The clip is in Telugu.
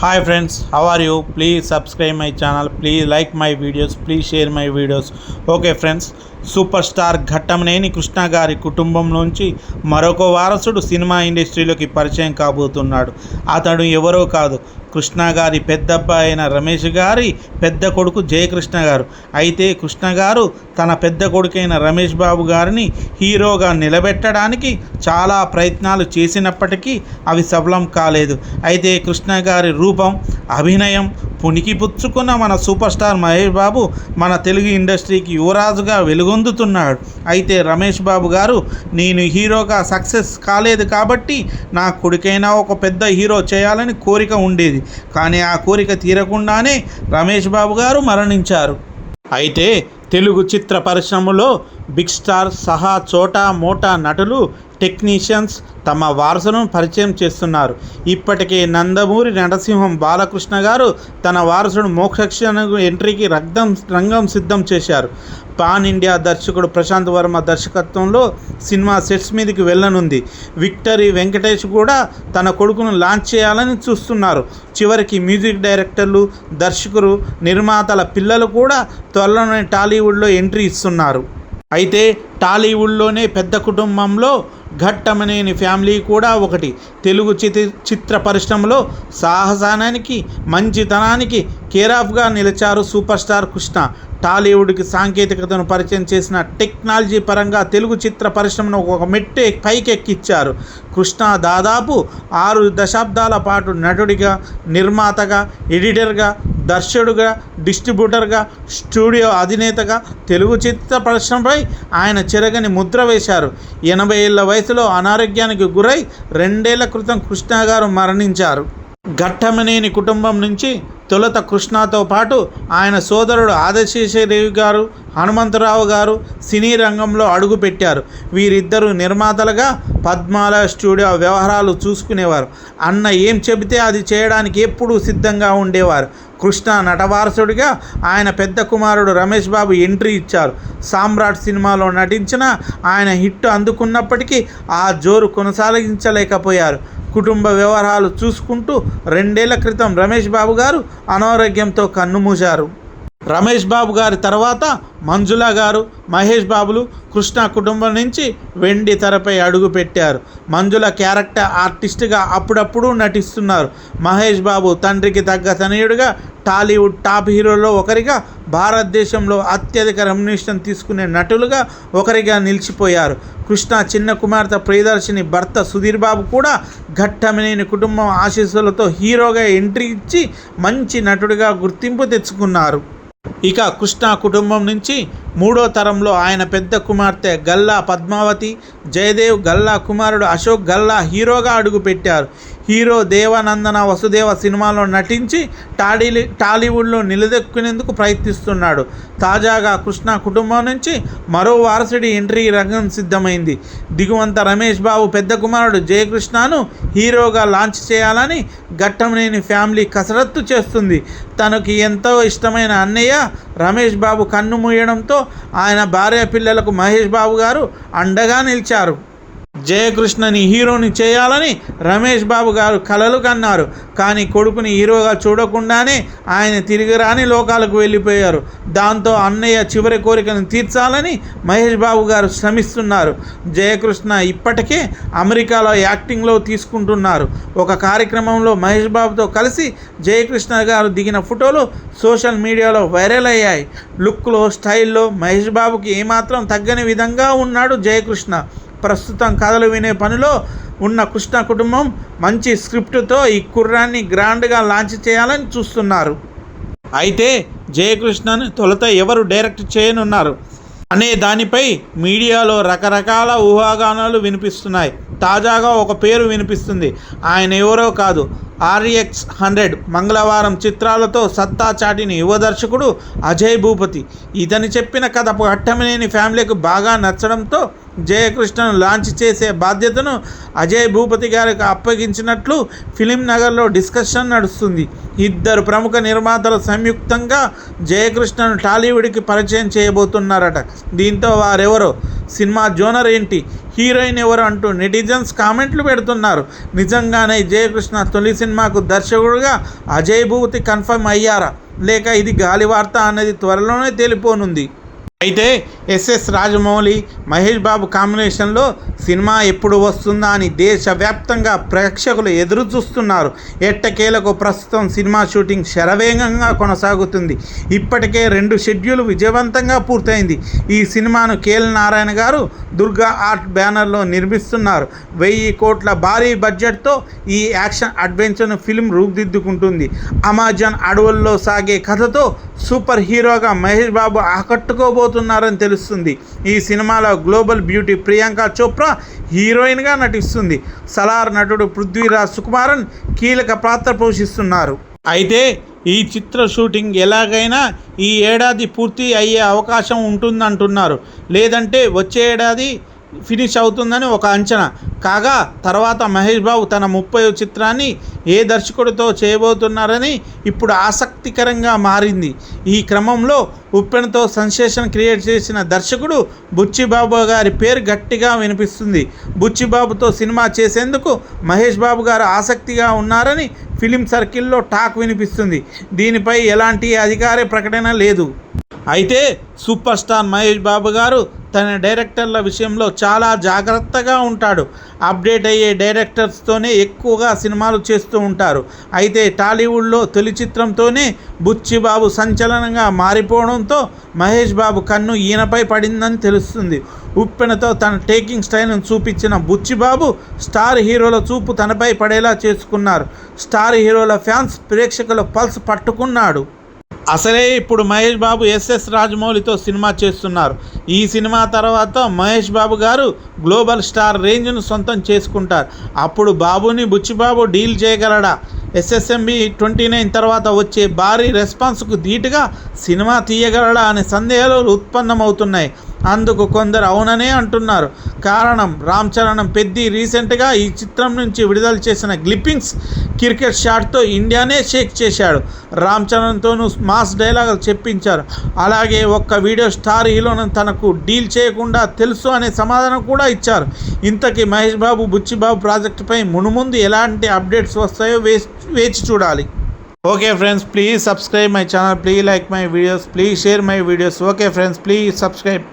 hi friends how are you please subscribe my channel please like my videos please share my videos okay friends Super star Ghattamaneni Krishna గారి కుటుంబం నుంచి మరొక వారసుడు సినిమా ఇండస్ట్రీలోకి పరిచయం కాబోతున్నాడు. అతడు ఎవరో కాదు. కృష్ణ గారి పెద్దబ్బాయి అయిన రమేష్ గారి పెద్ద కొడుకు జయకృష్ణ గారు. అయితే కృష్ణ గారు తన పెద్ద కొడుకైన రమేష్ బాబు గారిని హీరోగా నిలబెట్టడానికి చాలా ప్రయత్నాలు చేసినప్పటికీ అవి సఫలం కాలేదు. అయితే కృష్ణ గారి రూపం అభినయం పుణికిపుచ్చుకున్న మన సూపర్ స్టార్ మహేష్ బాబు మన తెలుగు ఇండస్ట్రీకి యువరాజుగా వెలుగొందుతున్నాడు. అయితే రమేష్ బాబు గారు నేను హీరోగా సక్సెస్ కాలేదు కాబట్టి నా కొడుకైనా ఒక పెద్ద హీరో చేయాలని కోరిక ఉండేది. కానీ ఆ కోరిక తీరకుండానే రమేష్ బాబు గారు మరణించారు. అయితే తెలుగు చిత్ర పరిశ్రమలో బిగ్ స్టార్ సహా చోటా మోటా నటులు టెక్నీషియన్స్ తమ వారసును పరిచయం చేస్తున్నారు. ఇప్పటికే నందమూరి నరసింహం బాలకృష్ణ గారు తన వారసుడు మోక్షక్షణ ఎంట్రీకి రక్తం రంగం సిద్ధం చేశారు. పాన్ ఇండియా దర్శకుడు ప్రశాంత్ వర్మ దర్శకత్వంలో సినిమా సెట్స్ మీదకి వెళ్ళనుంది. విక్టరీ వెంకటేష్ కూడా తన కొడుకును లాంచ్ చేయాలని చూస్తున్నారు. చివరికి మ్యూజిక్ డైరెక్టర్లు దర్శకులు నిర్మాతల పిల్లలు కూడా త్వరలోనే టాలీవుడ్లో ఎంట్రీ ఇస్తున్నారు. అయితే టాలీవుడ్లోనే పెద్ద కుటుంబంలో ఘట్టమనేని ఫ్యామిలీ కూడా ఒకటి. తెలుగు చితి చిత్ర పరిశ్రమలో సాహసానానికి మంచితనానికి కేరాఫ్గా నిలిచారు సూపర్ స్టార్ కృష్ణ. టాలీవుడ్కి సాంకేతికతను పరిచయం చేసిన టెక్నాలజీ పరంగా తెలుగు చిత్ర పరిశ్రమను ఒక మెట్టు పైకెక్కిచ్చారు. కృష్ణ దాదాపు ఆరు దశాబ్దాల పాటు నటుడిగా నిర్మాతగా ఎడిటర్గా దర్శకుడుగా డిస్ట్రిబ్యూటర్గా స్టూడియో అధినేతగా తెలుగు చిత్ర పరిశ్రమపై ఆయన చెరగని ముద్ర వేశారు. ఎనభై ఏళ్ళ వయసులో అనారోగ్యానికి గురై రెండేళ్ళ క్రితం కృష్ణ గారు మరణించారు. ఘట్టమనేని కుటుంబం నుంచి తొలుత కృష్ణతో పాటు ఆయన సోదరుడు ఆదశేషదేవి గారు హనుమంతరావు గారు సినీ రంగంలో అడుగుపెట్టారు వీరిద్దరూ నిర్మాతలుగా పద్మాల స్టూడియో వ్యవహారాలు చూసుకునేవారు. అన్న ఏం చెబితే అది చేయడానికి ఎప్పుడూ సిద్ధంగా ఉండేవారు. కృష్ణ నటవారసుడిగా ఆయన పెద్ద కుమారుడు రమేష్ బాబు ఎంట్రీ ఇచ్చారు. సామ్రాట్ సినిమాలో నటించిన ఆయన హిట్ అందుకున్నప్పటికీ ఆ జోరు కొనసాగించలేకపోయారు. కుటుంబ వ్యవహారాలు చూసుకుంటూ రెండేళ్ళ క్రితం రమేష్ బాబు గారు అనారోగ్యంతో కన్నుమూశారు రమేష్ బాబు గారి తర్వాత మంజుల గారు మహేష్ బాబులు కృష్ణ కుటుంబం నుంచి వెండి తెరపై అడుగు పెట్టారు. మంజుల క్యారెక్టర్ ఆర్టిస్ట్గా అప్పుడప్పుడు నటిస్తున్నారు. మహేష్ బాబు తండ్రికి తగ్గ తనయుడిగా టాలీవుడ్ టాప్ హీరోలో ఒకరిగా భారతదేశంలో అత్యధిక రెమ్యునేషన్ తీసుకునే నటులుగా ఒకరిగా నిలిచిపోయారు. కృష్ణ చిన్న కుమార్తె ప్రియదర్శిని భర్త సుధీర్ బాబు కూడా ఘట్టమనేని కుటుంబం ఆశీస్సులతో హీరోగా ఎంట్రీ ఇచ్చి మంచి నటుడిగా గుర్తింపు తెచ్చుకున్నారు. ఇక కృష్ణ కుటుంబం నుంచి మూడో తరంలో ఆయన పెద్ద కుమార్తె గల్లా పద్మావతి జయదేవ్ గల్లా కుమారుడు అశోక్ గల్లా హీరోగా అడుగుపెట్టారు. హీరో దేవానందన వసుదేవ సినిమాలో నటించి టాలీ టాలీవుడ్లో నిలదొక్కునేందుకు ప్రయత్నిస్తున్నాడు. తాజాగా కృష్ణ కుటుంబం నుంచి మరో వారసుడి ఎంట్రీ రంగం సిద్ధమైంది. దిగువంత రమేష్ బాబు పెద్ద కుమారుడు జయకృష్ణను హీరోగా లాంచ్ చేయాలని ఘట్టంనేని ఫ్యామిలీ కసరత్తు చేస్తుంది. తనకి ఎంతో ఇష్టమైన అన్నయ్య రమేష్ బాబు కన్ను మూయడంతో ఆయన భార్య పిల్లలకు మహేష్ బాబు గారు అండగా నిలిచారు. జయకృష్ణని హీరోని చేయాలని రమేష్ బాబు గారు కలలు కన్నారు. కానీ కొడుకుని హీరోగా చూడకుండానే ఆయన తిరిగి రాని లోకాలకు వెళ్ళిపోయారు. దాంతో అన్నయ్య చివరి కోరికను తీర్చాలని మహేష్ బాబు గారు శ్రమిస్తున్నారు. జయకృష్ణ ఇప్పటికే అమెరికాలో యాక్టింగ్లో తీసుకుంటున్నారు. ఒక కార్యక్రమంలో మహేష్ బాబుతో కలిసి జయకృష్ణ గారు దిగిన ఫోటోలు సోషల్ మీడియాలో వైరల్ అయ్యాయి. లుక్లో స్టైల్లో మహేష్ బాబుకి ఏమాత్రం తగ్గని విధంగా ఉన్నాడు జయకృష్ణ. ప్రస్తుతం కథలు వినే పనిలో ఉన్న కృష్ణ కుటుంబం మంచి స్క్రిప్ట్తో ఈ కుర్రాన్ని గ్రాండ్గా లాంచ్ చేయాలని చూస్తున్నారు. అయితే జయకృష్ణను తొలుత ఎవరు డైరెక్ట్ చేయనున్నారు? అనే దానిపై మీడియాలో రకరకాల ఊహాగానాలు వినిపిస్తున్నాయి. తాజాగా ఒక పేరు వినిపిస్తుంది. ఆయన ఎవరో కాదు. ఆర్ఎక్స్ హండ్రెడ్ మంగళవారం చిత్రాలతో సత్తా చాటిన యువ దర్శకుడు అజయ్ భూపతి. ఇతని చెప్పిన కథ పట్టమనేని ఫ్యామిలీకి బాగా నచ్చడంతో జయకృష్ణను లాంచ్ చేసే బాధ్యతను అజయ్ భూపతి గారికి అప్పగించినట్లు ఫిలిం నగర్లో డిస్కషన్ నడుస్తుంది. ఇద్దరు ప్రముఖ నిర్మాతలు సంయుక్తంగా జయకృష్ణను టాలీవుడ్కి పరిచయం చేయబోతున్నారట. దీంతో వారెవరో? సినిమా జోనర్ ఏంటి? హీరోయిన్ ఎవరు అంటూ నెటిజన్స్ కామెంట్లు పెడుతున్నారు. నిజంగానే జయకృష్ణ తొలి సినిమాకు దర్శకుడుగా అజయ్ భూపతి కన్ఫర్మ్ అయ్యారా? లేక ఇది గాలి వార్త అనేది త్వరలోనే తేలిపోనుంది. అయితే ఎస్ఎస్ రాజమౌళి మహేష్ బాబు కాంబినేషన్లో సినిమా ఎప్పుడు వస్తుందా అని దేశవ్యాప్తంగా ప్రేక్షకులు ఎదురు చూస్తున్నారు. ఎట్టకేలకు ప్రస్తుతం సినిమా షూటింగ్ శరవేగంగా కొనసాగుతుంది. ఇప్పటికే రెండు షెడ్యూల్ విజయవంతంగా పూర్తయింది. ఈ సినిమాను కేఎల్ నారాయణ గారు దుర్గా ఆర్ట్ బ్యానర్లో నిర్మిస్తున్నారు. వెయ్యి కోట్ల భారీ బడ్జెట్తో ఈ యాక్షన్ అడ్వెంచర్ ఫిల్మ్ రూపుదిద్దుకుంటుంది. అమెజాన్ అడవుల్లో సాగే కథతో సూపర్ హీరోగా మహేష్ బాబు ఆకట్టుకోబోతున్నారని తెలుస్తుంది. ఈ సినిమాలో గ్లోబల్ బ్యూటీ ప్రియాంక చోప్రా హీరోయిన్గా నటిస్తుంది. సలార్ నటుడు పృథ్వీరాజ్ సుకుమారన్ కీలక పాత్ర పోషిస్తున్నారు. అయితే ఈ చిత్ర షూటింగ్ ఎలాగైనా ఈ ఏడాది పూర్తి అయ్యే అవకాశం ఉంటుందంటున్నారు. లేదంటే వచ్చే ఏడాది ఫినిష్ అవుతుందని ఒక అంచనా. కాగా తర్వాత మహేష్ బాబు తన ముప్పై చిత్రాన్ని ఏ దర్శకుడితో చేయబోతున్నారని ఇప్పుడు ఆసక్తి ఆసక్తికరంగా మారింది. ఈ క్రమంలో ఉప్పెనతో సెన్సేషన్ క్రియేట్ చేసిన దర్శకుడు బుచ్చిబాబు గారి పేరు గట్టిగా వినిపిస్తుంది. బుచ్చిబాబుతో సినిమా చేసేందుకు మహేష్ బాబు గారు ఆసక్తిగా ఉన్నారని ఫిలిం సర్కిల్లో టాక్ వినిపిస్తుంది. దీనిపై ఎలాంటి అధికార ప్రకటన లేదు. అయితే సూపర్ స్టార్ మహేష్ బాబు గారు తన డైరెక్టర్ల విషయంలో చాలా జాగ్రత్తగా ఉంటాడు. అప్డేట్ అయ్యే డైరెక్టర్స్తోనే ఎక్కువగా సినిమాలు చేస్తూ ఉంటారు. అయితే టాలీవుడ్లో తొలి చిత్రంతోనే బుచ్చిబాబు సంచలనంగా మారిపోవడంతో మహేష్ బాబు కన్ను ఈయనపై పడిందని తెలుస్తుంది. ఉప్పెనతో తన టేకింగ్ స్టైల్ను చూపించిన బుచ్చిబాబు స్టార్ హీరోల చూపు తనపై పడేలా చేసుకున్నారు. స్టార్ హీరోల ఫ్యాన్స్ ప్రేక్షకుల పల్స్ పట్టుకున్నాడు. అసలే ఇప్పుడు మహేష్ బాబు ఎస్ఎస్ రాజమౌళితో సినిమా చేస్తున్నారు. ఈ సినిమా తర్వాత మహేష్ బాబు గారు గ్లోబల్ స్టార్ రేంజ్ను సొంతం చేసుకుంటారు. అప్పుడు బాబుని బుచ్చిబాబు డీల్ చేయగలడా? ఎస్ఎస్ఎంబి ట్వంటీ నైన్ తర్వాత వచ్చే భారీ రెస్పాన్స్కు ధీటుగా సినిమా తీయగలడా అనే సందేహాలు ఉత్పన్నమవుతున్నాయి. అందుకు కొందరు అవుననే అంటున్నారు. కారణం రామ్ చరణం పెద్ది రీసెంట్గా ఈ చిత్రం నుంచి విడుదల చేసిన గ్లిప్పింగ్స్ క్రికెట్ షాట్తో ఇండియానే షేక్ చేశాడు. రామ్ చరణ్తోనూ మాస్ డైలాగులు చెప్పించారు. అలాగే ఒక్క వీడియో స్టార్ హీరోను తనకు డీల్ చేయకుండా తెలుసు అనే సమాధానం కూడా ఇచ్చారు. ఇంతకీ మహేష్ బాబు బుచ్చిబాబు ప్రాజెక్టుపై మునుముందు ఎలాంటి అప్డేట్స్ వస్తాయో వేచి వేచి చూడాలి okay friends please subscribe my channel please like my videos please share my videos okay friends please subscribe